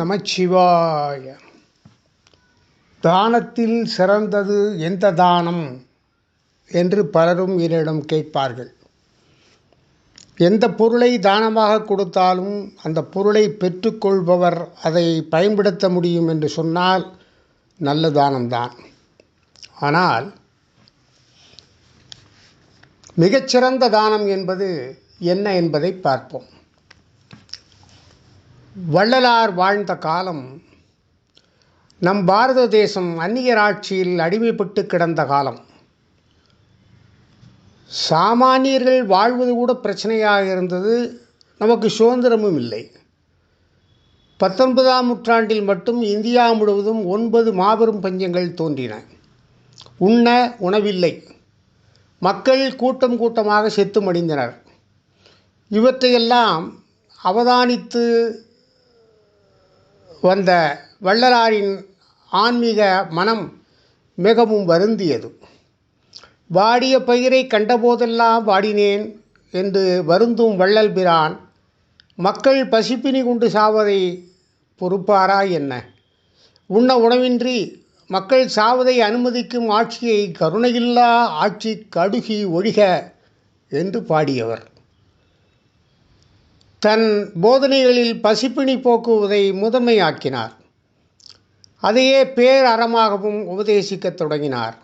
நமச்சிவாய தானத்தில் சிறந்தது எந்த தானம்? என்று பலரும் என்னிடம் கேட்பார்கள். எந்த பொருளை தானமாக கொடுத்தாலும் அந்த பொருளை பெற்றுக்கொள்பவர் அதை பயன்படுத்த முடியும் என்று சொன்னால் நல்ல தானம்தான். ஆனால் மிகச்சிறந்த தானம் என்பது என்ன என்பதை பார்ப்போம். வள்ளலார் வாழ்ந்த காலம் நம் பாரத தேசம் அந்நியர் ஆட்சியில் அடிமைப்பட்டு கிடந்த காலம். சாமானியர்கள் வாழ்வது கூட பிரச்சனையாக இருந்தது நமக்கு சுதந்திரமும் இல்லை. பத்தொன்பதாம் நூற்றாண்டில் மட்டும் இந்தியா முழுவதும் ஒன்பது மாபெரும் பஞ்சங்கள் தோன்றின. உண்ண உணவில்லை. மக்கள் கூட்டம் கூட்டமாக செத்து மடிந்தனர் இவற்றையெல்லாம் அவதானித்து வந்த வள்ளலாரின் ஆன்மீக மனம் மிகவும் வருந்தியது. வாடிய பயிரை கண்டபோதெல்லாம் வாடினேன் என்று வருந்தும் வள்ளல் பிரான் மக்கள் பசிப்பினி கொண்டு சாவதை பொறுப்பாரா என்ன? உண்ண உணவின்றி மக்கள் சாவதை அனுமதிக்கும் ஆட்சியை கருணையில்லா ஆட்சி கடுகி ஒழிக என்று பாடியவர். தன் போதனைகளில் பசிப்பினி போக்குவதை முதன்மையாக்கினார். அதையே பேரறமாகவும் உபதேசிக்கத் தொடங்கினார்.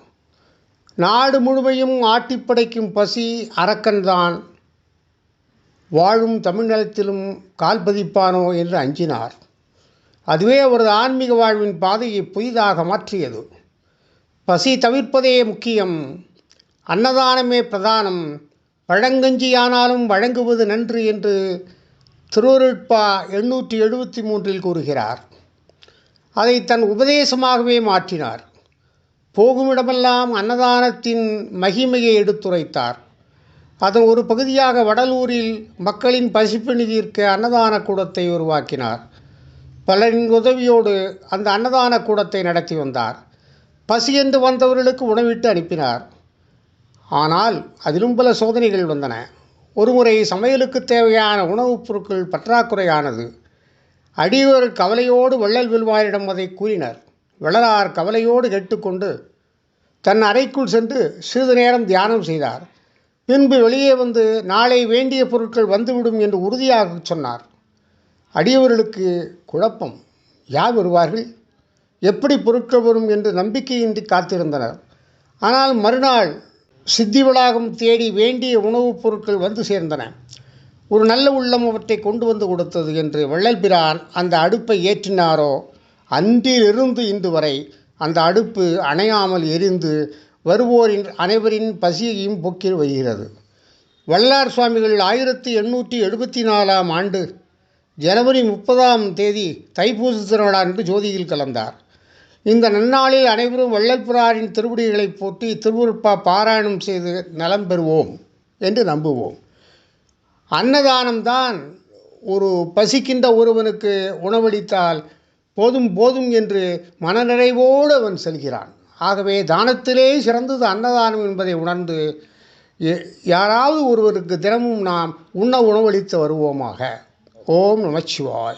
நாடு முழுமையும் ஆட்டிப்படைக்கும் பசி அரக்கன்தான். வாழும் தமிழ்நிலத்திலும் கால் பதிப்பானோ என்று அஞ்சினார். அதுவே அவரது ஆன்மீக வாழ்வின் பாதையை புதிதாக மாற்றியது. பசி தவிர்ப்பதே முக்கியம். அன்னதானமே பிரதானம். பழங்கஞ்சியானாலும் வழங்குவது நன்று என்று திருவருட்பா எண்ணூற்றி எழுபத்தி மூன்றில் கூறுகிறார் அதை தன் உபதேசமாகவே மாற்றினார். போகுமிடமெல்லாம் அன்னதானத்தின் மகிமையை எடுத்துரைத்தார். அதன் ஒரு பகுதியாக வடலூரில் மக்களின் பசிப்பிணி தீர்க்க அன்னதான கூடத்தை உருவாக்கினார். பலரின் உதவியோடு அந்த அன்னதான கூடத்தை நடத்தி வந்தார். பசி என்று வந்தவர்களுக்கு உணவிட்டு அனுப்பினார். ஆனால் அதிலும் பல சோதனைகள் வந்தன. ஒருமுறை சமையலுக்கு தேவையான உணவுப் பொருட்கள் பற்றாக்குறையானது. அடியோர் கவலையோடு வள்ளல் வில்வாரிடம் அதை கூறினர். வள்ளலார் கவலையோடு கேட்டுக்கொண்டு தன் அறைக்குள் சென்று சிறிது நேரம் தியானம் செய்தார். பின்பு வெளியே வந்து நாளை வேண்டிய பொருட்கள் வந்துவிடும் என்று உறுதியாக சொன்னார். அடியவர்களுக்கு குழப்பம். யார் வருவார்கள்? எப்படி பொருட்கள் வரும் என்று நம்பிக்கையின்றி காத்திருந்தனர். ஆனால் மறுநாள் சித்தி வளாகம் தேடி வேண்டிய உணவுப் பொருட்கள் வந்து சேர்ந்தன. ஒரு நல்ல உள்ளம் அவற்றை கொண்டு வந்து கொடுத்தது என்று வள்ளல் பிரான் அந்த அடுப்பை ஏற்றினாரோ அன்றிலிருந்து இன்று வரை அந்த அடுப்பு அணையாமல் எரிந்து வருவோரின் அனைவரின் பசியையும் போக்கில் வருகிறது. வல்லார் சுவாமிகள் ஆயிரத்தி எண்ணூற்றி எழுபத்தி நாலாம் ஆண்டு ஜனவரி முப்பதாம் தேதி தைப்பூச திருவிழா என்று ஜோதியில் கலந்தார். இந்த நன்னாளில் அனைவரும் வள்ளல்புராரின் திருவடிகளை போற்றி திருவுருப்பா பாராயணம் செய்து நலம் பெறுவோம் என்று நம்புவோம். அன்னதானம்தான் ஒரு பசிக்கின்ற ஒருவனுக்கு உணவளித்தால் போதும் போதும் என்று மனநிறைவோடு அவன் செல்கிறான். ஆகவே தானத்திலே சிறந்தது அன்னதானம் என்பதை உணர்ந்து யாராவது ஒருவருக்கு தினமும் நாம் உண்ண உணவளித்து வருவோமாக. ஓம் நமச்சிவாய்